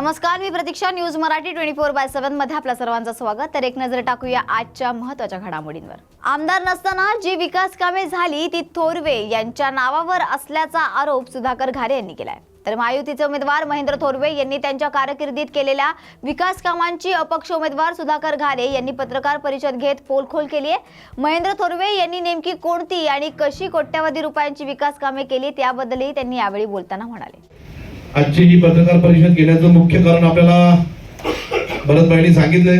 नमस्कार मी Pratiksha news Marathi twenty four by सेव्हनमध्ये आपल्या सर्वांचं स्वागत. तर एक नजर टाकूया आजच्या महत्त्वाच्या घडामोडींवर. आमदार नसताना जी विकास कामे झाली ती थोरवे यांच्या नावावर असल्याचा आरोप सुधाकर घारे यांनी केलाय. तर महायुतीचे उमेदवार महेंद्र थोरवे यांनी त्यांच्या कारकिर्दीत केलेल्या विकास कामांची अपक्ष उमेदवार सुधाकर घारे यांनी पत्रकार परिषद घेत पोलखोल केली आहे महेंद्र थोरवे यांनी नेमकी कोणती आणि कशी कोट्यवधी रुपयांची विकास कामे केली त्याबद्दलही त्यांनी यावेळी बोलताना म्हणाले. आजची ही पत्रकार परिषद घेण्याचं मुख्य कारण आपल्याला भरतभाईंनी सांगितलंय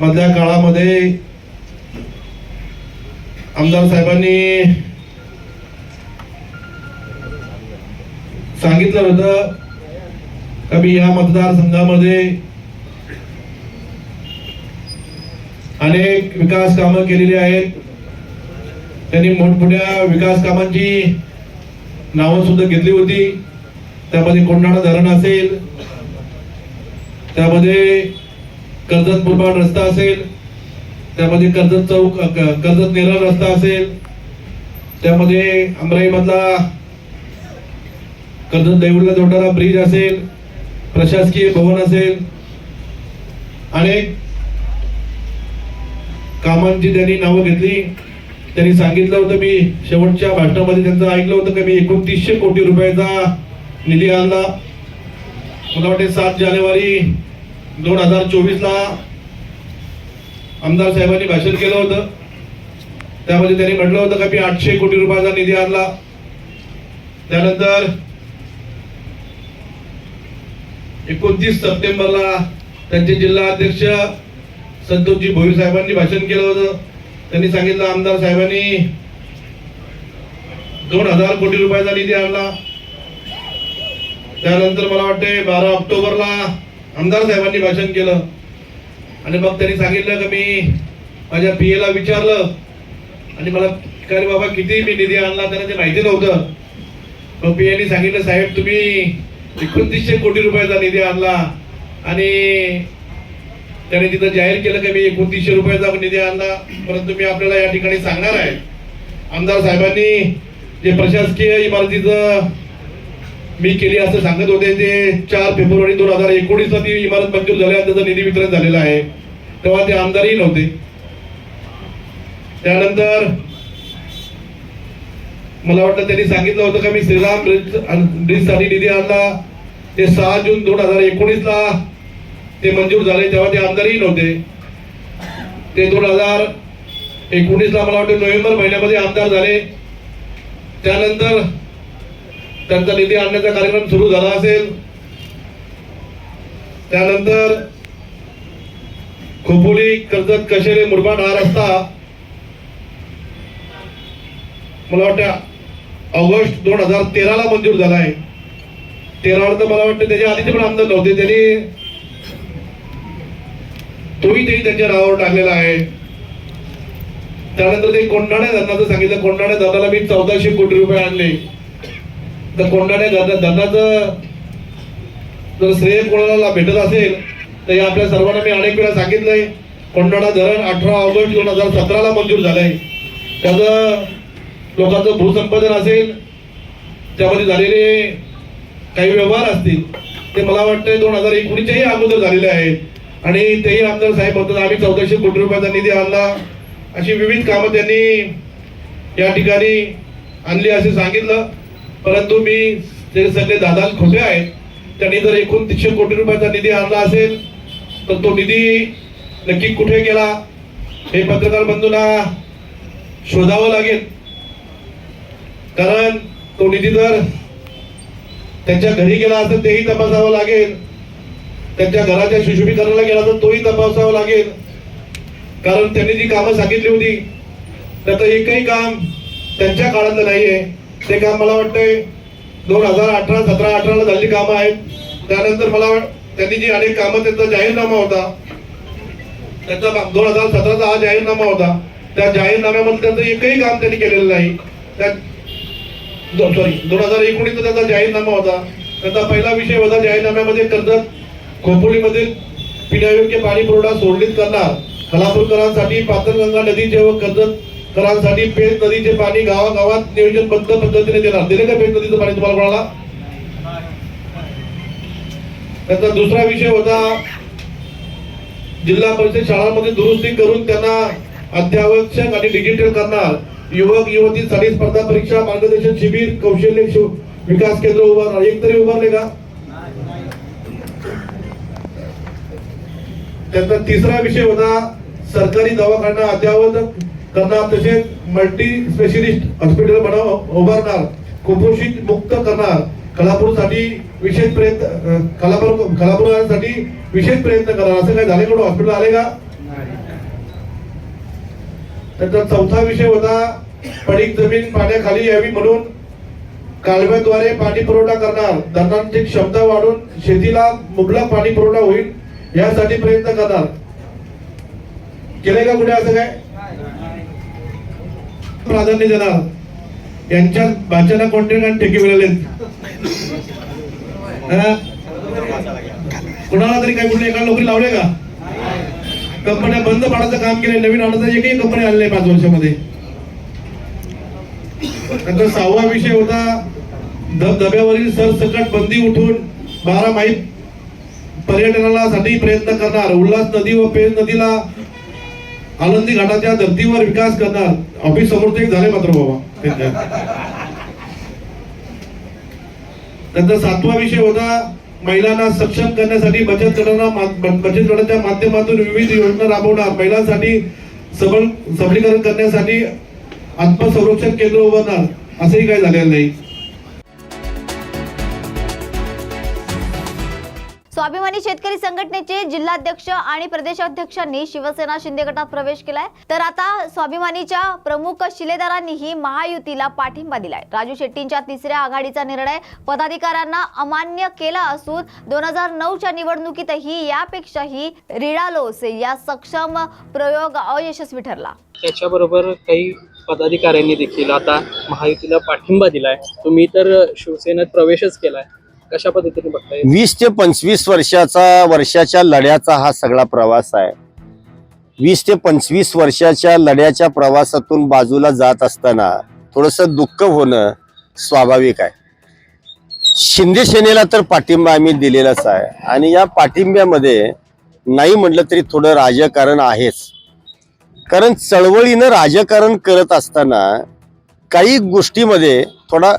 मधल्या काळामध्ये आमदार साहेबांनी सांगितलं होतं का मी या मतदारसंघामध्ये अनेक विकास कामं केलेली आहेत. त्यांनी मोठमोठ्या विकास कामांची नावं सुद्धा घेतली होती. त्यामध्ये कोंढाणा धरण असेल त्यामध्ये कर्जत मुरबाड रस्ता असेल त्यामध्ये कर्जत चौक कर्जत नेरळ रस्ता असेल त्यामध्ये अमराईमधला कर्जत देऊळला जोडणारा ब्रिज असेल प्रशासकीय भवन असेल अनेक कामांची त्यांनी नावं घेतली. त्यांनी सांगितलं होतं मी शेवटच्या भाषणामध्ये त्यांचं ऐकलं होतं की मी एकोणतीसशे कोटी रुपयाचा निधी आणला मला वाटते सात जानेवारी दोन हजार चोवीसला आमदार साहेबांनी भाषण केलं होतं. त्यामध्ये त्यांनी म्हटलं होतं का मी आठशे कोटी रुपयाचा निधी आणला. त्यानंतर एकोणतीस सप्टेंबरला त्यांचे जिल्हा अध्यक्ष संतोषजी भोईर साहेबांनी भाषण केलं होतं. त्यांनी सांगितलं आमदार साहेबांनी दोन हजार कोटी रुपयाचा निधी आणला. त्यानंतर मला वाटते बारा ऑक्टोबरला आमदार साहेबांनी भाषण केलं. आणि मग त्यांनी सांगितलं की मी माझ्या पी एला विचारलं. आणि मला का बाबा किती मी निधी आणला त्यांना ते माहिती नव्हतं. मग पी एनी सांगितलं साहेब तुम्ही एकोणतीसशे कोटी रुपयाचा निधी आणला. आणि त्याने तिथं जाहीर केलं की मी एकोणतीसशे रुपयाचा निधी आणला. परंतु मी आपल्याला या ठिकाणी सांगणार आहे. आमदार साहेबांनी जे प्रशासकीय इमारतीचं मी केली असं सांगत होते ते चार फेब्रुवारी दोन हजार एकोणीसला ती इमारत मंजूर झाली आणि त्याचं निधी वितरण झालेलं आहे. तेव्हा ते आमदारही नव्हते. त्यानंतर मला वाटतं त्यांनी सांगितलं होतं का मी श्रीराम ब्रिज ब्रिजसाठी निधी आणला. ते सहा जून दोन हजार एकोणीसला ते मंजूर झाले तेव्हा ते आमदारही नव्हते. ते दोन हजार एकोणीसला मला वाटतं नोव्हेंबर महिन्यामध्ये आमदार झाले. त्यानंतर त्यांचा निधी आणण्याचा कार्यक्रम सुरू झाला असेल. त्यानंतर खोपोली कर्जत कशेरे मुरबाड हा रस्ता मला वाटतं ऑगस्ट दोन हजार तेराला मंजूर झाला आहे. तेरावर तर मला वाटतं त्याच्या आधीचे पण आमदार नव्हते. त्यांनी तोही त्यांनी त्यांच्या नावावर टाकलेला आहे. त्यानंतर ते कोंढाण्या धरणाचं सांगितलं. कोंढाण्या धरणाला मी चौदाशे कोटी रुपये आणले. तर कोंढाण्या धरण धरणाचं जर श्रेय कोणाला भेटत असेल तर हे आपल्या सर्वांना मी अनेक वेळा सांगितलंय. कोंढाणा धरण अठरा ऑगस्ट दोन हजार सतराला मंजूर झालंय. त्याचं लोकांचं भूसंपादन असेल त्यामध्ये झालेले काही व्यवहार असतील ते मला वाटतं दोन हजार एकोणीसच्याही अगोदर झालेले आहेत. आणि तेही आमदार साहेब म्हणतात आम्ही चौदाशे कोटी रुपयाचा निधी आणला. अशी विविध कामं त्यांनी या ठिकाणी आणली असे सांगितलं. परंतु मी ते सगळे दादा खोटे आहेत त्यांनी जर एकोणतीसशे कोटी रुपयाचा निधी आणला असेल तर तो निधी नक्की कुठे गेला हे पत्रकार बंधूंना शोधावं लागेल. कारण तो निधी जर त्यांच्या घरी गेला असेल तेही तपासावं लागेल. त्यांच्या घराच्या सुशोभीकरणाला गेला तर तोही तपासावं लागेल. कारण त्यांनी जी कामं सांगितली होती त्याचं एकही काम त्यांच्या काळातलं नाहीये. ते काम मला वाटतंय दोन हजार अठरा सतरा अठराला झालेली कामं आहेत. त्यानंतर मला त्यांनी जी अनेक कामं त्यांचा जाहीरनामा होता. त्यांचा दोन हजार सतराचा हा जाहीरनामा होता. त्या जाहीरनाम्यामध्ये त्यांचं एकही काम त्यांनी केलेलं नाही. त्या सॉरी दोन हजार एकोणीसचा त्यांचा जाहीरनामा होता. त्यांचा पहिला विषय होता जाहीरनाम्यामध्ये कर्जत खोपोलीमधील पिण्यायोग्य पाणी पुरवठा सोडलीत करणार. कलापूरकरांसाठी पातळगंगा नदीचे व कर्जत करांसाठी पेज नदीचे पाणी गावागावात नियोजनबद्ध पद्धतीने देणार. दिले का पेज नदीचं पाणी तुम्हाला कोणाला? त्याचा दुसरा विषय होता जिल्हा परिषद शाळांमध्ये दुरुस्ती करून त्यांना अत्यावश्यक आणि डिजिटल करणार. युवक युवतींसाठी स्पर्धा परीक्षा मार्गदर्शन शिबिर कौशल्य विकास केंद्र उभारणार एक तरी उभारले का? त्याचा तिसरा विषय होता सरकारी दवाखाना अद्यावत करणार तसेच मल्टी स्पेशलिस्ट हॉस्पिटल बनव उभारणार कुपोषित मुक्त करणार. कलापूरसाठी विशेष प्रयत्न कलापूर कलापुरासाठी विशेष प्रयत्न करणार. असं काय झाले कुठं? हॉस्पिटल आले का? त्याचा चौथा विषय होता पडीक जमीन पाण्याखाली यावी म्हणून कालव्याद्वारे पाणी पुरवठा करणार. धरणांची क्षमता वाढून शेतीला मुबलक पाणी पुरवठा होईल यासाठी प्रयत्न करणार. केले का कुठे असं काय? प्राधान्य देणार. यांच्या भाच्याला कॉन्ट्रॅक्ट आणि ठेके मिळाले कुणाला तरी काय कुठे एका नोकरी लावले का? कंपन्या बंद पाडायचं काम केले नवीन आणायचं एकही कंपनी आणली पाच वर्षामध्ये. नंतर सहावा विषय होता धबधब्यावरील सरसकट बंदी उठून बारा माहीत पर्यटनाला साठी प्रयत्न करणार. उल्हास नदी व पेज नदीला आनंदी घाटाच्या धर्तीवर विकास करणार. ऑफिस समोर एक झाले मात्र बाबा. त्यांचा सातवा विषय होता महिलांना सक्षम करण्यासाठी बचत गटांना बचत गटाच्या माध्यमातून विविध योजना राबवणार. महिलांसाठी सबल सबलीकरण करण्यासाठी आत्मसंरक्षण केंद्र उभारणार. असंही काही झालेलं नाही. शेतकरी संघटनेचे जिल्हाध्यक्ष आणि प्रदेशाध्यक्षांनी शिवसेना शिंदे गटात प्रवेश केलाय. तर आता स्वाभिमानीच्या प्रमुख शिलेदारांनीही महायुतीला पाठिंबा दिलाय. राजू शेट्टींच्या तिसऱ्या आघाडीचा निर्णय पदाधिकाऱ्यांना अमान्य केला असून दोन हजार नऊच्या निवडणुकीतही यापेक्षाही रिडालोस या सक्षम प्रयोग अयशस्वी ठरला. त्याच्याबरोबर काही पदाधिकाऱ्यांनी देखील आता महायुतीला पाठिंबा दिलाय. तुम्ही तर शिवसेनेत प्रवेशच केलाय. कशा पद्धतीने बघताय? वीस ते पंचवीस वर्षाचा वर्षाच्या लढ्याचा हा सगळा प्रवास आहे. वीस ते पंचवीस वर्षाच्या लढ्याच्या प्रवासातून बाजूला जात असताना थोडस दुःख होणं स्वाभाविक आहे. शिंदे सेनेला तर पाठिंबा आम्ही दिलेलाच आहे. आणि या पाठिंब्यामध्ये नाही म्हटलं तरी थोडं राजकारण आहेच. कारण चळवळीनं राजकारण करत असताना काही गोष्टीमध्ये थोडा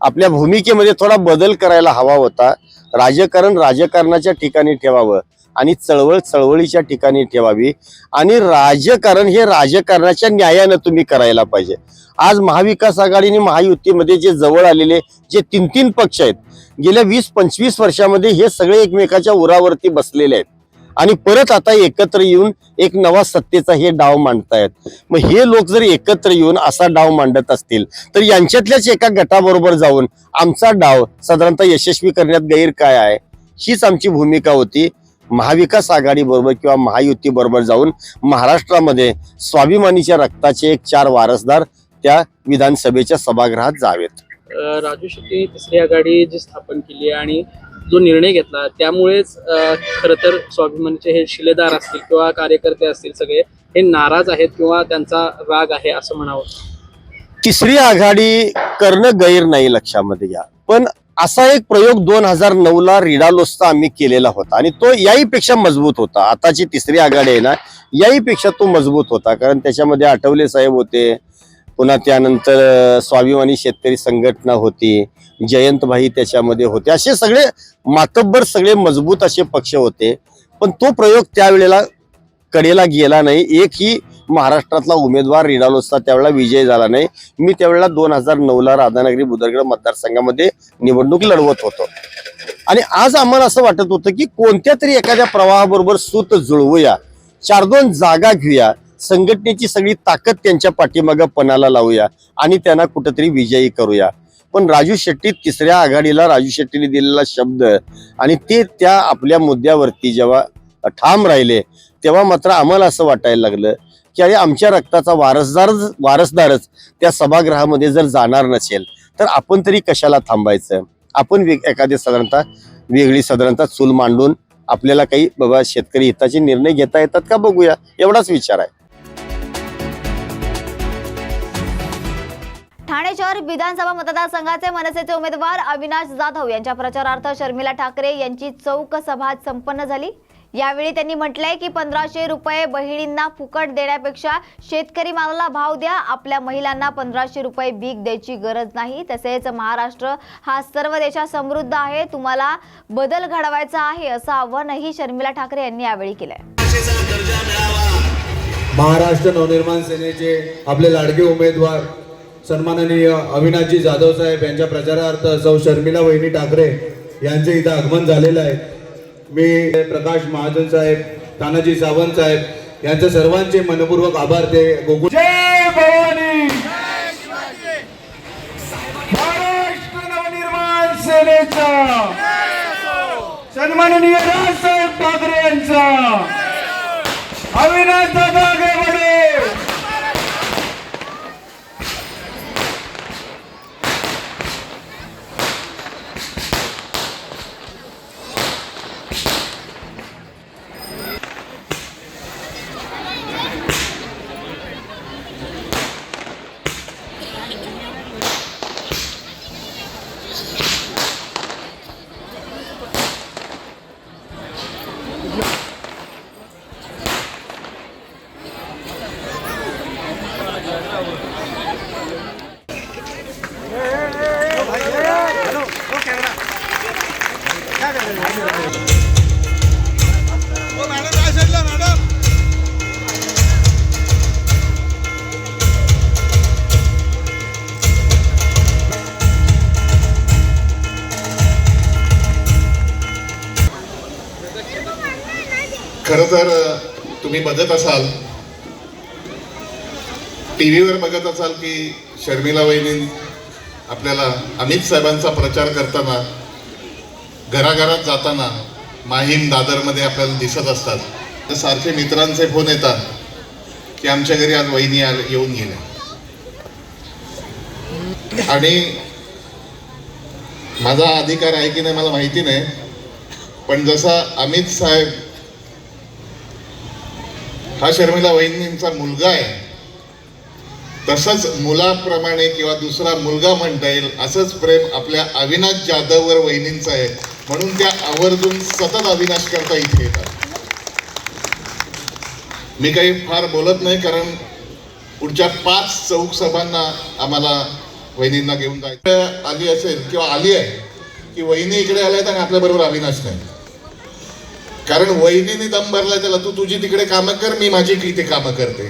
आपल्या भूमिकेमध्ये थोडा बदल करायला हवा होता. राजकारण राजकारणाच्या ठिकाणी ठेवावं आणि चळवळ चळवळीच्या ठिकाणी ठेवावी. आणि राजकारण हे राजकारणाच्या न्यायानं तुम्ही करायला पाहिजे. आज महाविकास आघाडीने महायुतीमध्ये जे जवळ आलेले जे तीन तीन पक्ष आहेत गेल्या वीस पंचवीस वर्षामध्ये हे सगळे एकमेकाच्या उरावरती बसलेले आहेत. आणि परत आता एकत्र येऊन एक नवा सत्तेचा हे डाव मांडतायत. मग हे लोक जर एकत्र येऊन असा डाव मांडत असतील तर यांच्यातल्याच एका गटाबरोबर जाऊन आमचा डाव साधारणतः यशस्वी करण्यात गैर काय आहे? हीच आमची भूमिका होती. महाविकास आघाडी बरोबर किंवा महायुती बरोबर जाऊन महाराष्ट्रामध्ये स्वाभिमानीच्या रक्ताचे एक चार वारसदार त्या विधानसभेच्या सभागृहात जावेत. राजू शेट्टी तिसरी आघाडी जी स्थापन केली आहे आणि जो निर्णय घेतला त्यामुळेच खरं तर स्वाभिमानीचे हे शिलेदार असतील किंवा कार्यकर्ते असतील सगळे हे नाराज आहेत किंवा त्यांचा राग आहे असं म्हणावं. तिसरी आघाडी करणं गैर नाही लक्षामध्ये घ्या. पण असा एक प्रयोग दोन हजार नऊ ला रिडालोसचा आम्ही केलेला होता आणि तो याहीपेक्षा मजबूत होता. आताची तिसरी आघाडी आहे ना याहीपेक्षा तो मजबूत होता. कारण त्याच्यामध्ये आठवले साहेब होते पुन्हा त्यानंतर स्वाभिमानी शेतकरी संघटना होती. जयंतभाई त्याच्यामध्ये होते. असे सगळे मातब्बर सगळे मजबूत असे पक्ष होते. पण तो प्रयोग त्यावेळेला कडेला गेला नाही. एकही महाराष्ट्रातला उमेदवार रिडालोसचा त्यावेळेला विजय झाला नाही. मी त्यावेळेला दोन हजार नऊ ला राधानगरी बुदरगड मतदारसंघामध्ये निवडणूक लढवत होतो. आणि आज आम्हाला असं वाटत होतं की कोणत्या तरी एखाद्या प्रवाहाबरोबर सूत जुळवूया चार दोन जागा घेऊया संघटनेची सगळी ताकद त्यांच्या पाठीमागं पणाला लावूया आणि त्यांना कुठंतरी विजयी करूया. पण राजू शेट्टी तिसऱ्या आघाडीला राजू शेट्टीने दिलेला शब्द आणि ते त्या आपल्या मुद्द्यावरती जेव्हा ठाम राहिले तेव्हा मात्र आम्हाला असं वाटायला लागलं की अरे आमच्या रक्ताचा वारसदार वारसदारच त्या सभागृहामध्ये जर जाणार नसेल तर आपण तरी कशाला थांबायचं? आपण वेग एखादे साधारणतः वेगळी साधारणतः चूल मांडून आपल्याला काही बाबा शेतकरी हिताचे निर्णय घेता येतात का बघूया? एवढाच विचार आहे. ठाणे शहर विधानसभा मतदारसंघाचे मनसेचे उमेदवार अविनाश जाधव यांच्या प्रचारार्थ शर्मिला ठाकरे यांची चौक सभा संपन्न झाली. यावेळी त्यांनी म्हटलंय की पंधराशे रुपये बहिणींना फुकट देण्यापेक्षा शेतकरी मालाला भाव द्या. आपल्या महिलांना पंधराशे रुपये भीक द्यायची गरज नाही. तसेच महाराष्ट्र हा सर्व देशात समृद्ध आहे. तुम्हाला बदल घडवायचा आहे असं आव्हानही शर्मिला ठाकरे यांनी यावेळी केलंय. महाराष्ट्र नवनिर्माण सेनेचे आपले लाडके उमेदवार सन्माननीय अविनाशजी जाधव साहेब यांच्या प्रचारार्थ सौ शर्मिला वहिनी ठाकरे यांचे इथं आगमन झालेलं आहे. मी प्रकाश महाजन साहेब तानाजी सावंत साहेब यांचे सर्वांचे मनपूर्वक आभार ते गोकुळ भवानी! नवनिर्माण सेनेचा सन्माननीय ठाकरे यांचा. अविनाश दादा असाल टी व्हीवर बघत असाल की शर्मिला वहिनी आपल्याला अमित साहेबांचा प्रचार करताना घराघरात जाताना माहीम दादरमध्ये आपल्याला दिसत असतात. तर सारखे मित्रांचे फोन येतात की आमच्या घरी आज वहिनी येऊन गेल्या. आणि माझा अधिकार आहे की नाही मला माहिती नाही पण जसा अमित साहेब हा शर्मिला वहिनींचा मुलगा आहे. तसंच मुलाप्रमाणे किंवा दुसरा मुलगा म्हणता येईल असंच प्रेम आपल्या अविनाश जाधववर वहिनींचं आहे. म्हणून त्या आवर्जून सतत अविनाश करता इथे येतात. मी काही फार बोलत नाही कारण पुढच्या पाच चौक सभांना आम्हाला वहिनींना घेऊन जायचं आली असेल किंवा आली आहे की वहिनी इकडे आल्यात आणि आपल्याबरोबर अविनाश नाही. कारण वहिनीने दम भरला त्याला तू तुझी तिकडे कामं कर मी माझी इथे कामं करते.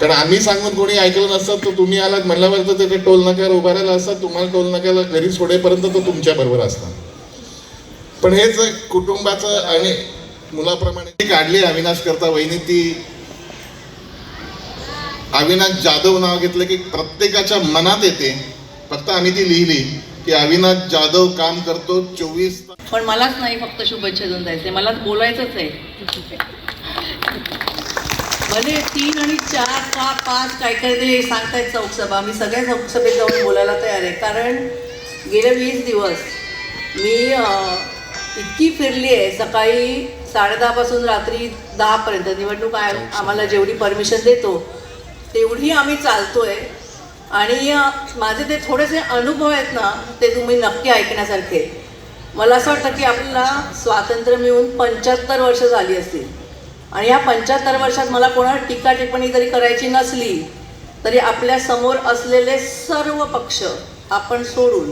कारण आम्ही सांगून कोणी ऐकलं नसतं तर तुम्ही आलात म्हणल्यावर तर ते टोल नाक्यावर उभा असतात तुम्हाला टोल नाक्याला घरी सोडेपर्यंत तो तुमच्या बरोबर असतात पण हेच कुटुंबाचं आणि मुलाप्रमाणे ती काढली अविनाश करता वहिनी ती अविनाश जाधव नाव घेतलं की प्रत्येकाच्या मनात येते. फक्त आम्ही ती लिहिली. की अविनाश जाधव काम करतो चोवीस पण मलाच नाही फक्त शुभेच्छा देऊन जायचंय. मला बोलायचंच आहे. भले तीन आणि चार सहा पाच काय काय ते सांगतायत चौकसभा मी सगळ्या चौकसभेत जाऊन बोलायला तयार आहे. कारण गेले वीस दिवस मी इतकी फिरली आहे. सकाळी साडेदहापासून रात्री दहापर्यंत. निवडणूक आयोग आम्हाला जेवढी परमिशन देतो तेवढी आम्ही चालतो आहे आणि माझे ते थोडेसे अनुभव आहेत ना ते तुम्ही नक्की ऐकण्यासारखे मला असं वाटतं की आपल्याला स्वातंत्र्य मिळून पंच्याहत्तर वर्ष झाली असतील. आणि या पंच्याहत्तर वर्षात मला कोणावर टीका टिप्पणी जरी करायची नसली तरी आपल्यासमोर असलेले सर्व पक्ष आपण सोडून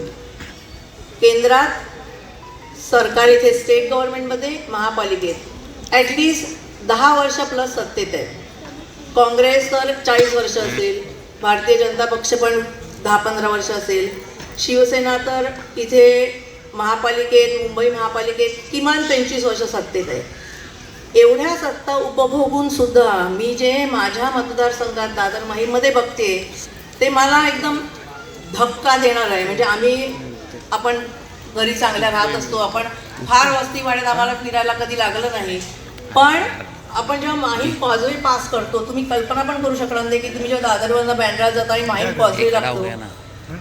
केंद्रात सरकार इथे स्टेट गव्हर्नमेंटमध्ये महापालिकेत ॲटलिस्ट दहा वर्ष प्लस सत्तेत आहे काँग्रेस तर चाळीस वर्ष असेल भारतीय जनता पक्ष पण दहा पंधरा वर्ष असेल. शिवसेना तर इथे महापालिकेत मुंबई महापालिकेत किमान पंचवीस वर्ष सत्तेत आहे. एवढ्या सत्ता उपभोगून सुद्धा मी जे माझ्या मतदारसंघात दादर माहीमध्ये बघते ते मला एकदम धक्का देणार आहे. म्हणजे आम्ही आपण घरी चांगल्या राहत असतो आपण फार वस्तीवाड्यात आम्हाला फिरायला कधी लागलं नाही. पण आपण जेव्हा माहीम कॉजवे पास करतो तुम्ही कल्पना पण करू शकणार नाही की तुम्ही जेव्हा दादरवरनं बँड्रा जाता आणि माहीम कॉजवे लागतो.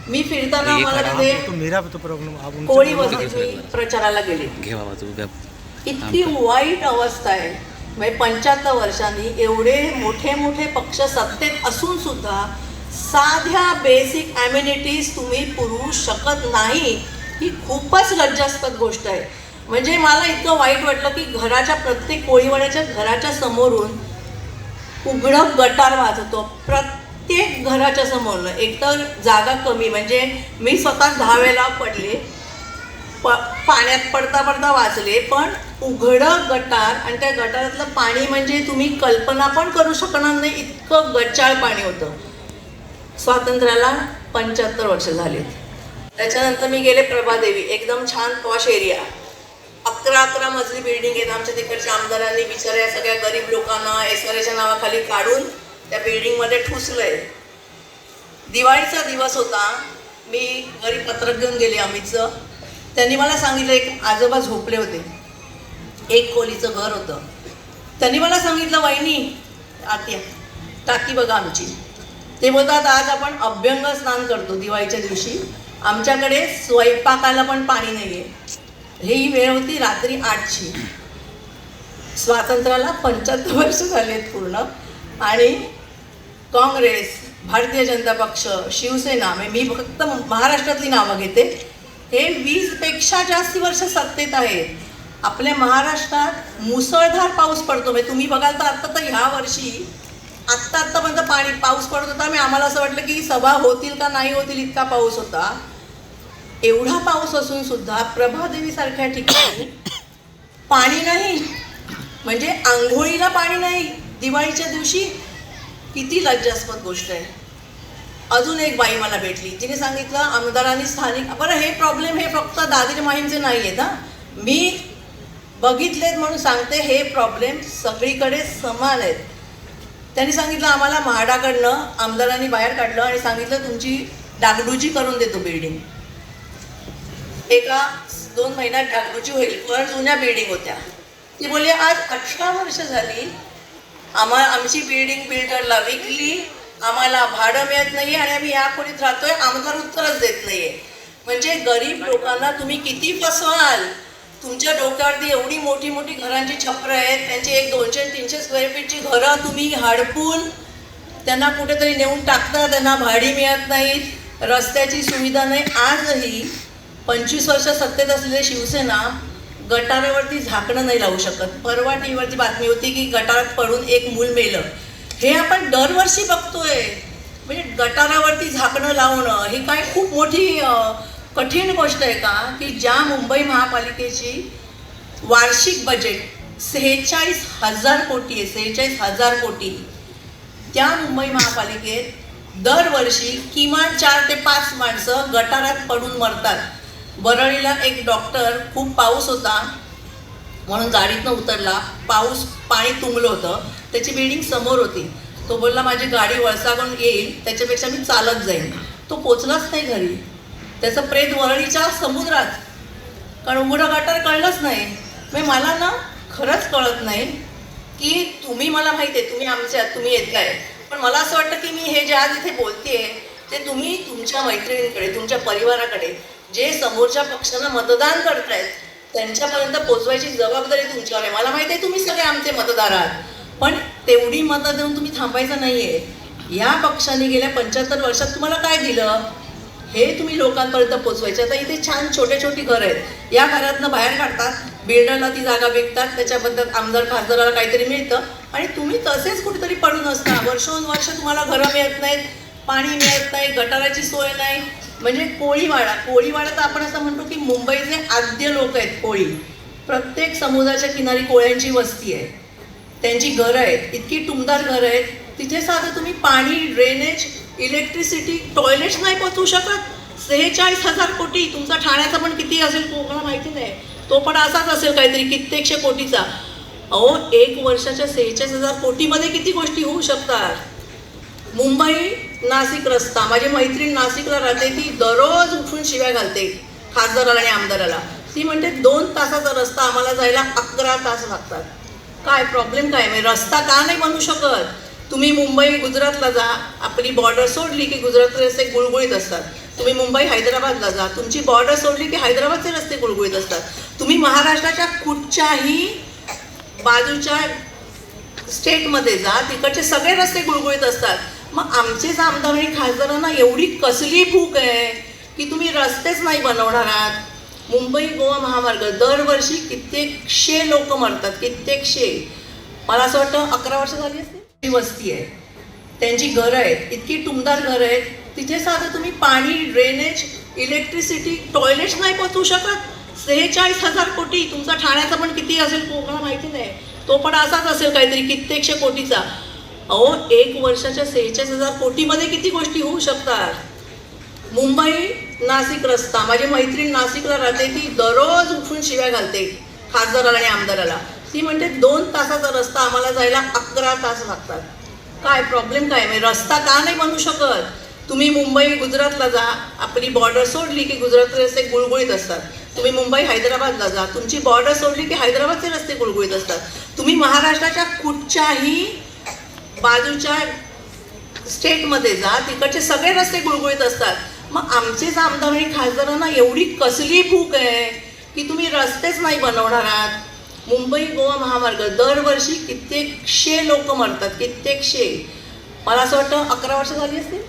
मी फिरताना मला तिथे कोळी वस्तीत मी प्रचाराला गेले. इतकी वाईट अवस्था आहे. म्हणजे पंच्याहत्तर वर्षांनी एवढे मोठे मोठे पक्ष सत्तेत असून सुद्धा साध्या बेसिक ॲम्युनिटीज तुम्ही पुरवू शकत नाही. ही खूपच लज्जास्पद गोष्ट आहे. म्हणजे मला इतकं वाईट वाटलं की घराच्या प्रत्येक कोळीवाड्याच्या घराच्या समोरून उघडं गटार वाजतो. प्रत्येक घराच्या समोरनं. एकतर जागा कमी म्हणजे मी स्वतः दहा वेळेला पडले प पाण्यात पडता पडता वाचले पण उघडं गटार आणि त्या गटारातलं पाणी म्हणजे तुम्ही कल्पना पण करू शकणार नाही इतकं गच्चाळ पाणी होतं. स्वातंत्र्याला पंच्याहत्तर वर्ष झालीत. त्याच्यानंतर मी गेले प्रभादेवी एकदम छान पॉश एरिया अकरा अकरा मजली बिल्डिंग आहेत आमच्या तिकडच्या आमदारांनी बिचाऱ्या सगळ्या गरीब लोकांना एस आर एच्या नावाखाली काढून त्या बिल्डिंगमध्ये ठुसलंय. दिवाळीचा दिवस होता. मी घरी पत्रक घेऊन गेले अमितचं. त्यांनी मला सांगितलं एक आजोबा झोपले होते. एक खोलीचं घर होतं. त्यांनी मला सांगितलं वहिनी आत्या टाकी बघा आमची. ते बोलतात आज आपण अभ्यंग स्नान करतो दिवाळीच्या दिवशी. आमच्याकडे स्वयंपाकाला पण पाणी नाही आहे ही वेळ होती रात्री आठची. स्वातंत्र्याला पंच्याहत्तर वर्ष झालेत आहेत पूर्ण. आणि काँग्रेस भारतीय जनता पक्ष शिवसेना म्हणजे मी फक्त महाराष्ट्रातली नावं घेते. हे वीसपेक्षा जास्ती वर्ष सत्तेत आहेत. आपल्या महाराष्ट्रात मुसळधार पाऊस पडतो. म्हणजे तुम्ही बघाल तर आत्ता तर ह्या वर्षी आत्ता आत्तापर्यंत पाणी पाऊस पडत होता. मी आम्हाला असं वाटलं की सभा होतील का नाही होतील इतका पाऊस होता. एवढा पाऊस असून सुद्धा प्रभादेवीसारख्या ठिकाणी पाणी नाही. म्हणजे आंघोळीला पाणी नाही. दिवाळीच्या दिवशी किती लज्जास्पद गोष्ट आहे. अजून एक बाई मला भेटली. तिने सांगितलं आमदारांनी स्थानिक बरं हे प्रॉब्लेम हे फक्त दादीर माहीमचे नाही आहेत ना मी बघितलेत म्हणून सांगते हे प्रॉब्लेम सगळीकडे समान आहेत. त्यांनी सांगितलं आम्हाला म्हाडाकडनं आमदारांनी बाहेर काढलं आणि सांगितलं तुमची डागडुजी करून देतो बिल्डिंग एका दोन महिन्यात डागडुजी होईल. पण जुन्या बिल्डिंग होत्या. ती बोलली आज अठरा वर्ष झाली. आम्हा आमची बिल्डिंग बिल्डरला विकली. आम्हाला भाडं मिळत नाही आणि आम्ही या खोलीत राहतोय. आमदार उत्तरच देत नाहीये. म्हणजे गरीब लोकांना तुम्ही किती फसवाल? तुमच्या डोक्यावरती एवढी मोठी मोठी घरांची छपरं आहेत. त्यांची एक दोनशे तीनशे स्क्वेअर फीटची घरं तुम्ही हडपून त्यांना कुठेतरी नेऊन टाकता. त्यांना भाडी मिळत नाहीत. रस्त्याची सुविधा नाही. आजही पंचवीस वर्ष सत्तेत असलेली शिवसेना गटारावरती झाकणं नाही लावू शकत. परवा टी व्हीवरची बातमी होती की गटारात पडून एक मूल मेलं. हे आपण दरवर्षी बघतोय. म्हणजे गटारावरती झाकणं लावणं ही काय खूप मोठी कठीण गोष्ट आहे का? की ज्या मुंबई महापालिकेची वार्षिक बजेट सेहेचाळीस हजार कोटी आहे सेहेचाळीस हजार कोटी. त्या मुंबई महापालिकेत दरवर्षी किमान चार ते पाच माणसं गटारात पडून मरतात. बरळीला एक डॉक्टर खूप पाऊस होता म्हणून गाडीतनं उतरला. पाऊस पाणी तुंबलं होतं. त्याची बिल्डिंग समोर होती. तो बोलला माझी गाडी वळसागून येईल. त्याच्यापेक्षा मी चालत जाईन. तो पोचलाच नाही घरी. त्याचं प्रेत वरळीच्या समुद्रात. कारण उघडं गाटर कळलंच नाही. म्हणजे मला ना खरंच कळत नाही की तुम्ही मला माहिती आहे तुम्ही आमच्या तुम्ही येताय पण मला असं वाटतं की मी हे जे आज इथे बोलतेय ते तुम्ही तुमच्या मैत्रिणींकडे तुमच्या परिवाराकडे जे समोरच्या पक्षांना मतदान करतायत त्यांच्यापर्यंत पोचवायची जबाबदारी तुमच्यावर आहे. मला माहिती आहे तुम्ही सगळे आमचे मतदार आहात. पण तेवढी मतं देऊन तुम्ही थांबायचं नाहीये. या पक्षाने गेल्या पंच्याहत्तर वर्षात तुम्हाला काय दिलं? हे तुम्ही लोकांपर्यंत पोचवायचे आता इथे छान छोटे छोटी घरं आहेत. या घरातनं बाहेर काढतात बिल्डरला ती जागा विकतात त्याच्याबद्दल आमदार खासदाराला काहीतरी मिळतं. आणि तुम्ही तसेच कुठेतरी पडून असता. वर्षोनवर्ष तुम्हाला घरं मिळत नाहीत. पाणी मिळत नाही गटाराची सोय नाही. म्हणजे कोळीवाडा कोळीवाडा तर आपण असं म्हणतो की मुंबईचे आद्य लोक आहेत कोळी. प्रत्येक समुद्राच्या किनारी कोळ्यांची वस्ती आहे. त्यांची घरं आहेत इतकी टुमदार घरं आहेत. तिथे साधं तुम्ही पाणी ड्रेनेज इलेक्ट्रिसिटी टॉयलेट्स नाही पोचवू शकत. सेहेचाळीस हजार कोटी तुमचा ठाण्याचा पण किती असेल कोकणा माहिती नाही. तो पण असाच असेल काहीतरी कित्येकशे कोटीचा. अहो एक वर्षाच्या सेहेचाळीस हजार कोटीमध्ये किती गोष्टी होऊ शकतात? मुंबई नाशिक रस्ता. माझी मैत्रीण नाशिकला राहते ती दररोज उठून शिव्या घालते खासदाराला आणि आमदाराला. ती म्हणते दोन तासाचा रस्ता आम्हाला जायला अकरा तास लागतात. काय प्रॉब्लेम काय? म्हणजे रस्ता का नाही बनू शकत? तुम्ही मुंबई गुजरातला जा. आपली बॉर्डर सोडली की गुजरातचे रस्ते गुळगुळीत असतात. तुम्ही मुंबई हैदराबादला जा. तुमची बॉर्डर सोडली की हैदराबादचे रस्ते गुळगुळीत असतात. तुम्ही महाराष्ट्राच्या कुठच्याही बाजूच्या स्टेटमध्ये जा. तिकडचे सगळे रस्ते गुळगुळीत असतात. मग आमचेच आमदार आणि खासदारांना एवढी कसली भूक आहे की तुम्ही रस्तेच नाही बनवणार आहात. मुंबई गोवा महामार्ग दरवर्षी कित्येकशे लोक मरतात कित्येकशे. मला असं वाटतं अकरा वर्ष झाली असते वस्ती आहे. त्यांची घरं आहेत इतकी टुमदार घरं आहेत. तिथे साधं तुम्ही पाणी ड्रेनेज इलेक्ट्रिसिटी टॉयलेट्स नाही पोचवू शकत. सेहेचाळीस हजार कोटी. तुमचा ठाण्याचा पण किती असेल कोकणा माहिती नाही. तो पण असाच असेल काहीतरी कित्येकशे कोटीचा. अहो एक वर्षाच्या सेहेचाळीस हजार कोटीमध्ये किती गोष्टी होऊ शकतात? मुंबई नाशिक रस्ता. माझी मैत्रीण नाशिकला राहते ती दररोज उठून शिव्या घालते खासदाराला आणि आमदाराला. ती म्हणते दोन तासाचा रस्ता आम्हाला जायला अकरा तास लागतात. काय प्रॉब्लेम काय? म्हणजे रस्ता का नाही बनू शकत? तुम्ही मुंबई गुजरातला जा. आपली बॉर्डर सोडली की गुजरातचे रस्ते गुळगुळीत असतात. तुम्ही मुंबई हैदराबादला जा. तुमची बॉर्डर सोडली की हैदराबादचे रस्ते गुळगुळीत असतात. तुम्ही महाराष्ट्राच्या कुठच्याही बाजूच्या स्टेटमध्ये जा तिकडचे सगळे रस्ते गुळगुळीत असतात. मग आमचेच आमदार आणि खासदारांना एवढी कसली भूक आहे की तुम्ही रस्तेच नाही बनवणार आहात. मुंबई गोवा महामार्ग दरवर्षी कित्येकशे लोक मरतात कित्येकशे. मला असं वाटतं अकरा वर्ष झाली असतील?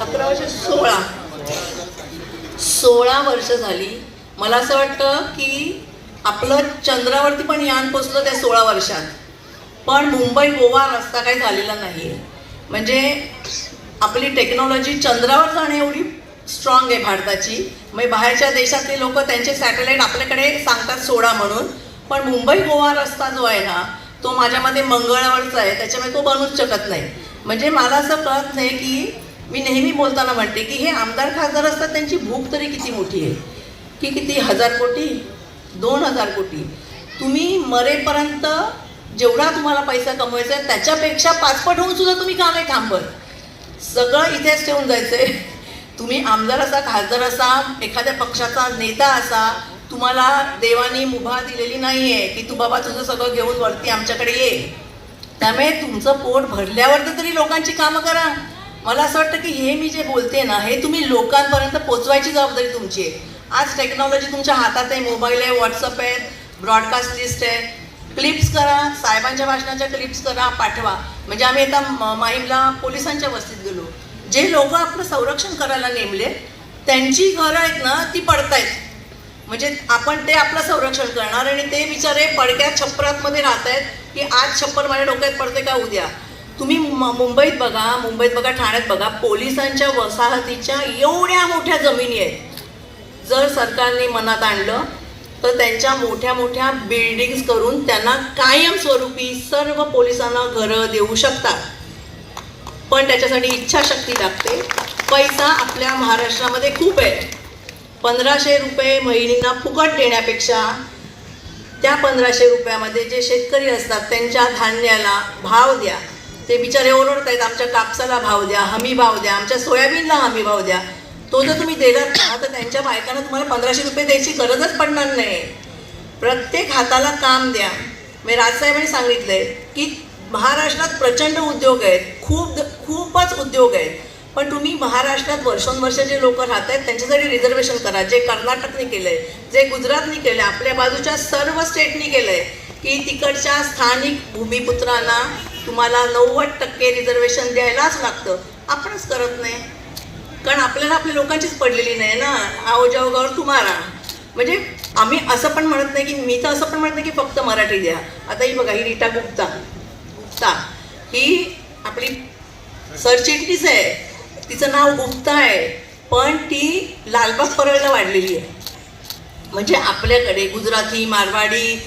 अकरा वर्ष सोळा. सोळा वर्ष झाली. मला असं वाटतं की आपलं चंद्रावरती पण यान पोचलं त्या सोळा वर्षात. पण मुंबई गोवा रस्ता काही झालेला नाही आहे म्हणजे आपली टेक्नॉलॉजी चंद्रावर जाणे एवढी स्ट्रॉंग आहे भारताची. म्हणजे बाहेरच्या देशातले लोक त्यांचे सॅटेलाईट आपल्याकडे सांगतात सोडा म्हणून. पण मुंबई गोवा रस्ता जो आहे ना तो माझ्यामध्ये मंगळावरचा आहे. त्याच्यामुळे तो बनूच शकत नाही. म्हणजे मला असं कळत नाही की मी नेहमी बोलताना म्हणते की हे आमदार खासदार असतात त्यांची भूक तरी किती मोठी आहे? की किती हजार कोटी? दोन हजार कोटी. तुम्ही मरेपर्यंत जेवढा तुम्हाला पैसा कमवायचा आहे त्याच्यापेक्षा पाचपट होऊन सुद्धा तुम्ही का नाही थांबत? सगळं इथेच ठेवून जायचंय. तुम्ही आमदार असा खासदार असा एखाद्या पक्षाचा नेता असा तुम्हाला देवानी मुभा दिलेली नाही आहे की तू बाबा तुझं सगळं घेऊन वरती आमच्याकडे ये. त्यामुळे तुमचं पोट भरल्यावर तर तरी लोकांची कामं करा. मला असं वाटतं की हे मी जे बोलते ना हे तुम्ही लोकांपर्यंत पोचवायची जबाबदारी तुमची आहे. आज टेक्नॉलॉजी तुमच्या हातात आहे मोबाईल आहे व्हॉट्सअप आहे ब्रॉडकास्ट लिस्ट आहे. क्लिप्स करा साहेबांच्या भाषणाच्या क्लिप्स करा पाठवा. म्हणजे आम्ही आता माहीमला पोलिसांच्या वस्तीत गेलो. जे लोक आपलं संरक्षण करायला नेमले त्यांची घरं आहेत ना ती पडतायत. म्हणजे आपण ते आपलं संरक्षण करणार आणि ते बिचारे पडक्या छप्परातमध्ये राहत आहेत की आज छप्पर माझ्या डोक्यात पडते का उद्या? तुम्ही मुंबईत बघा मुंबईत बघा ठाण्यात बघा पोलिसांच्या वसाहतीच्या एवढ्या मोठ्या जमिनी आहेत. जर सरकारने मनात आणलं तर त्यांच्या मोठ्या मोठ्या बिल्डिंग्स करून त्यांना कायमस्वरूपी सर्व पोलिसांना घरं देऊ शकतात. पण त्याच्यासाठी इच्छाशक्ती लागते. पैसा आपल्या महाराष्ट्रामध्ये खूप आहे. पंधराशे रुपये महिनींना फुकट देण्यापेक्षा त्या पंधराशे रुपयामध्ये जे शेतकरी असतात त्यांच्या धान्याला भाव द्या. ते बिचारे ओरडत आहेत आमच्या कापसाला भाव द्या हमी भाव द्या आमच्या सोयाबीनला हमी भाव द्या. तो जर तुम्ही देणार ना तर त्यांच्या बायकांना तुम्हाला पंधराशे रुपये द्यायची गरजच पडणार नाही. प्रत्येक हाताला काम द्या. मी राजसाहेबांनी सांगितलंय की महाराष्ट्रात प्रचंड उद्योग आहेत खूप खूपच उद्योग आहेत. पण तुम्ही महाराष्ट्रात वर्षोनवर्ष जे लोक राहत आहेत त्यांच्यासाठी रिझर्वेशन करा. जे कर्नाटकने केलं आहे जे गुजरातने केलं आहे आपल्या बाजूच्या सर्व स्टेटनी केलं आहे की तिकडच्या स्थानिक भूमिपुत्रांना तुम्हाला नव्वद टक्के रिझर्वेशन द्यायलाच लागतं. आपणच करत नाही. कारण आपल्याला आपल्या लोकांचीच पडलेली नाही ना. आओ जाओ गौर तुम्हाला म्हणजे आम्ही असं पण म्हणत नाही की मी तर असं पण म्हणत नाही की फक्त मराठी द्या. आता ही बघा ही रीटा गुप्ता. गुप्ता. ही आपली सरचिटणीस आहे. तिचं नाव गुप्ता आहे. पण ती लालबाग परळला वाढलेली आहे. म्हणजे आपल्याकडे गुजराती मारवाडी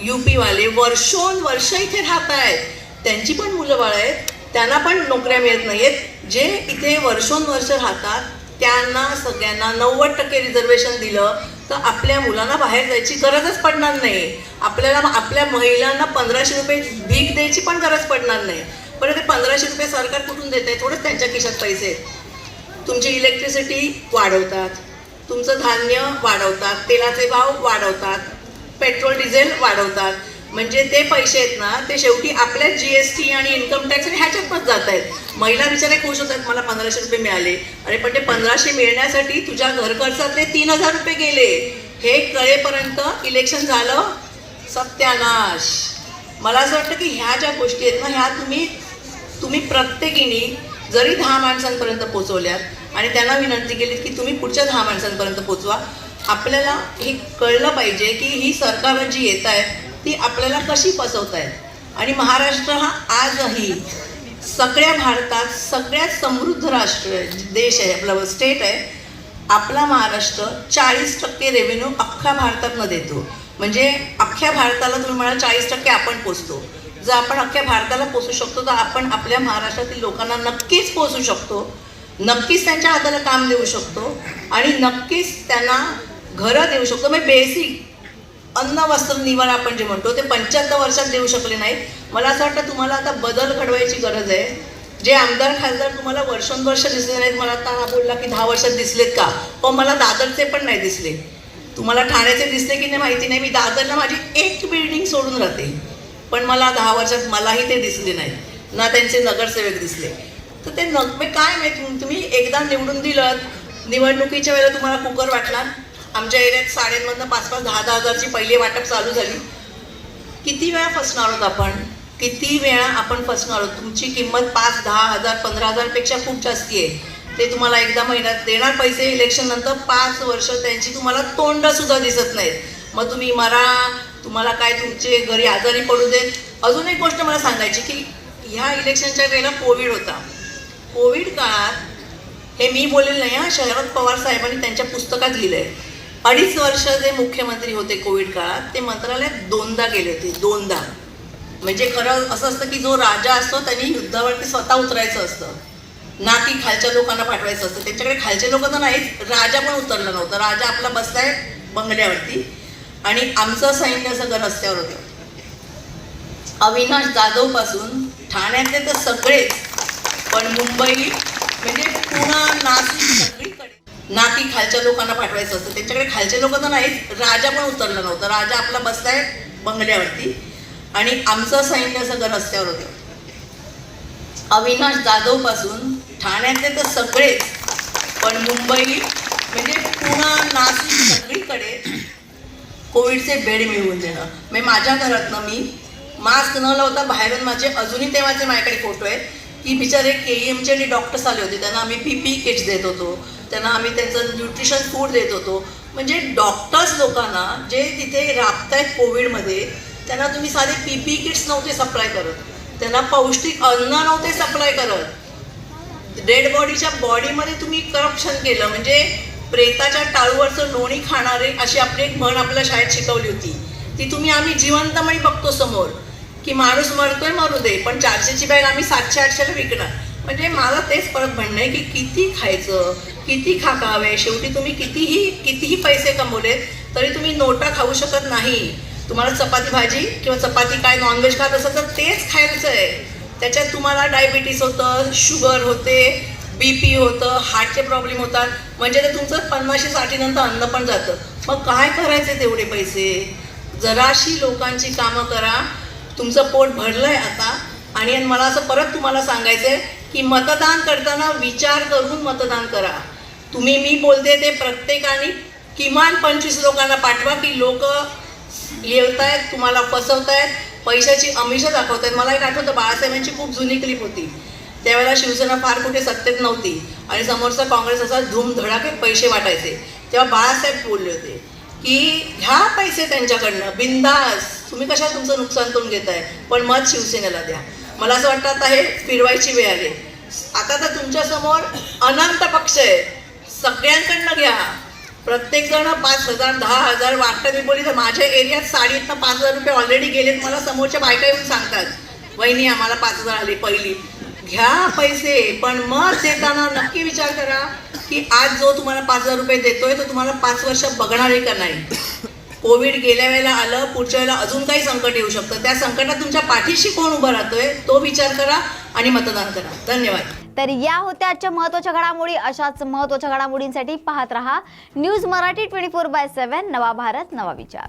यूपीवाले वर्षोन वर्ष इथे राहत आहेत त्यांची पण मुलं बाळ आहेत. त्यांना पण नोकऱ्या मिळत नाही आहेत जे इथे वर्षोनवर्ष राहतात त्यांना सगळ्यांना नव्वद टक्के रिझर्वेशन दिलं तर आपल्या मुलांना बाहेर जायची गरजच पडणार नाही. आपल्याला आपल्या महिलांना पंधराशे रुपये भीक द्यायची पण गरज पडणार नाही. पण ते पंधराशे रुपये सरकार कुठून देते थोडंच त्यांच्या खिशात पैसे आहेत. तुमची इलेक्ट्रिसिटी वाढवतात. तुमचं धान्य वाढवतात. तेलाचे भाव वाढवतात. पेट्रोल डिझेल वाढवतात. म्हणजे ते पैसे आहेत ना ते शेवटी आपल्या जी एस टी आणि इन्कम टॅक्स आणि ह्याच्यातच जात आहेत. महिला बिचारे खुश होत आहेत मला पंधराशे रुपये मिळाले. अरे पण ते पंधराशे मिळण्यासाठी तुझ्या घर खर्चातले तीन हजार रुपये गेले. हे कळेपर्यंत इलेक्शन झालं सत्यानाश. मला असं वाटतं की ह्या ज्या गोष्टी आहेत ना ह्या तुम्ही तुम्ही प्रत्येकीने जरी दहा माणसांपर्यंत पोचवल्यात आणि त्यांना विनंती केली की तुम्ही पुढच्या दहा माणसांपर्यंत पोचवा आपल्याला हे कळलं पाहिजे की ही सरकारं जी येत आहेत ती आपल्याला कशी फसवत आहेत आणि महाराष्ट्र हा आजही सगळ्या भारतात सगळ्यात समृद्ध राष्ट्र आहे देश आहे आपला स्टेट आहे. आपला महाराष्ट्र चाळीस टक्के रेव्हेन्यू अख्ख्या भारतातनं देतो. म्हणजे अख्ख्या भारताला तुम्ही म्हणाल चाळीस टक्के आपण पोचतो. जर आपण अख्ख्या भारताला पोचू शकतो तर आपण आपल्या महाराष्ट्रातील लोकांना नक्कीच पोचू शकतो. नक्कीच त्यांच्या हाताला काम देऊ शकतो. आणि नक्कीच त्यांना घरं देऊ शकतो. म्हणजे बेसिक अन्न वस्त्र निवारा आपण जे म्हणतो ते पंच्याहत्तर वर्षात देऊ शकले नाहीत. मला असं वाटतं तुम्हाला आता बदल घडवायची गरज आहे. जे आमदार खासदार तुम्हाला वर्षोनवर्ष दिसले नाहीत मला आता हा बोलला की दहा वर्षात दिसलेत का? पण मला दादरचे पण नाही दिसले. तुम्हाला ठाण्याचे दिसले की नाही माहिती नाही मी दादरला माझी एक बिल्डिंग सोडून राहते. पण मला दहा वर्षात मलाही ते दिसले नाही. ना त्यांचे नगरसेवक दिसले. तर ते नगमे काय माहिती तुम्ही एकदा निवडून दिलं निवडणुकीच्या वेळेला तुम्हाला कुकर वाटला आमच्या एरियात साड्यांमधनं पाच पाच दहा दहा हजारची पहिली वाटप चालू झाली. किती वेळा फसणार आहोत आपण? किती वेळा आपण फसणार आहोत? तुमची किंमत पाच दहा हजार पंधरा हजारपेक्षा खूप जास्ती आहे. ते तुम्हाला एकदा महिन्यात देणार पैसे इलेक्शननंतर पाच वर्ष त्यांची तुम्हाला तोंडसुद्धा दिसत नाहीत मग तुम्ही मरा तुम्हाला काय तुमचे घरी आजारी पडू देत. अजून एक गोष्ट मला सांगायची की ह्या इलेक्शनच्या वेळेला कोविड होता. कोविड काळात हे मी बोललेलं नाही हा शरद पवार साहेबांनी त्यांच्या पुस्तकात लिहिलं आहे अडीच वर्ष जे मुख्यमंत्री होते कोविड काळात ते मंत्रालयात दोनदा गेले होते दोनदा. म्हणजे खरं असं असतं की जो राजा असतो त्यांनी युद्धावरती स्वतः उतरायचं असतं. ना की खालच्या लोकांना पाठवायचं असतं. त्यांच्याकडे खालचे लोक तर नाहीत राजा पण उतरला नव्हता. राजा आपला बसलाय बंगल्यावरती. आणि आमचं सैन्य सगळं रस्त्यावर होतं. अविनाश जाधवपासून ठाण्यातले तर सगळेच पण मुंबई म्हणजे पुणा नाशिक सगळीकडे. ना की खालच्या लोकांना पाठवायचं असतं. त्यांच्याकडे खालचे लोक तर नाहीच राजा पण उतरला नव्हता. राजा आपला बसलाय बंगल्यावरती. आणि आमचं सैन्य सगळं रस्त्यावर होतं. अविनाश जाधवपासून ठाण्यातले तर सगळेच पण मुंबई म्हणजे पुणा नाशिक सगळीकडे कोविडचे बेड मिळवून देणं. म्हणजे माझ्या घरातनं मी मास्क न लावता बाहेरून माझे अजूनही तेव्हाचे माझ्याकडे फोटो आहेत. की बिचारे के ई एमचे आणि डॉक्टर्स आले होते. त्यांना आम्ही पी पी किट्स देत होतो. त्यांना आम्ही त्यांचं न्यूट्रिशन फूड देत होतो. म्हणजे डॉक्टर्स लोकांना जे तिथे राबतायत कोविडमध्ये त्यांना तुम्ही साधे पी पी किट्स नव्हते सप्लाय करत. त्यांना पौष्टिक अन्न नव्हते सप्लाय करत. डेड बॉडीच्या बॉडीमध्ये तुम्ही करप्शन केलं. म्हणजे प्रेताच्या टाळूवरचं लोणी खाणारे अशी आपली एक म्हण आपल्या शाळेत शिकवली होती. ती तुम्ही आम्ही जिवंतमय बघतो समोर. की माणूस मरतोय मरू दे पण चारशेची बॅग आम्ही सातशे आठशेला विकणार. म्हणजे मला तेच परत म्हणणं आहे की किती खायचं किती खाकावे शेवटी तुम्ही कितीही कितीही पैसे कमवलेत तरी तुम्ही नोटा खाऊ शकत नाही. तुम्हाला चपाती भाजी किंवा चपाती काय नॉनव्हेज खात असेल तर तेच खायचं आहे. त्याच्यात तुम्हाला डायबिटीस होतं शुगर होते बी पी होतं हार्टचे प्रॉब्लेम होतात. म्हणजे ते तुमचं पन्नाशी साठीनंतर अन्न पण जातं. मग काय करायचे तेवढे पैसे? जराशी लोकांची कामं करा. तुमचं पोट भरलं आहे आता. आणि मला असं परत तुम्हाला सांगायचं आहे की मतदान करताना विचार करून मतदान करा. तुम्ही मी बोलते ते प्रत्येकाने. किमान पंचवीस लोकांना पाठवा की लोक येत तुम्हाला फसवतायत. पैशाची अमिष दाखवत आहेत मला एक आठवतं बाळासाहेबांची खूप जुनी क्लिप होती. त्यावेळेला शिवसेना फार कुठे सत्तेत नव्हती. आणि समोरचा काँग्रेस असा धूमधडाके पैसे वाटायचे. तेव्हा बाळासाहेब बोलले होते की घ्या पैसे त्यांच्याकडनं. बिंदास. तुम्ही कशा तुमचं नुकसान करून घेताय? पण मत शिवसेनेला द्या. मला असं वाटतं आता हे फिरवायची वेळ आली. आता तर तुमच्यासमोर अनंत पक्ष आहे. सगळ्यांकडनं घ्या. प्रत्येक जण पाच हजार दहा हजार वाटतं मी बोली तर माझ्या एरियात साडीतनं पाच हजार रुपये ऑलरेडी गेलेत. मला समोरच्या बायका येऊन सांगतात वहिनी आम्हाला पाच हजार आले पहिली. घ्या पैसे पण मत देताना नक्की विचार करा की आज जो तुम्हाला पाच हजार रुपये देतोय तो तुम्हाला पाच वर्ष बघणार आहे का नाही? कोविड गेल्या वेळेला आलं पुढच्या वेळेला अजून काही संकट येऊ शकतं. त्या संकटात तुमच्या पाठीशी कोण उभं राहतोय तो विचार करा आणि मतदान करा. धन्यवाद. तर या होत्या आजच्या महत्त्वाच्या घडामोडी. अशाच महत्त्वाच्या घडामोडींसाठी पाहत रहा. News Marathi twenty four by seven नवा भारत नवा विचार.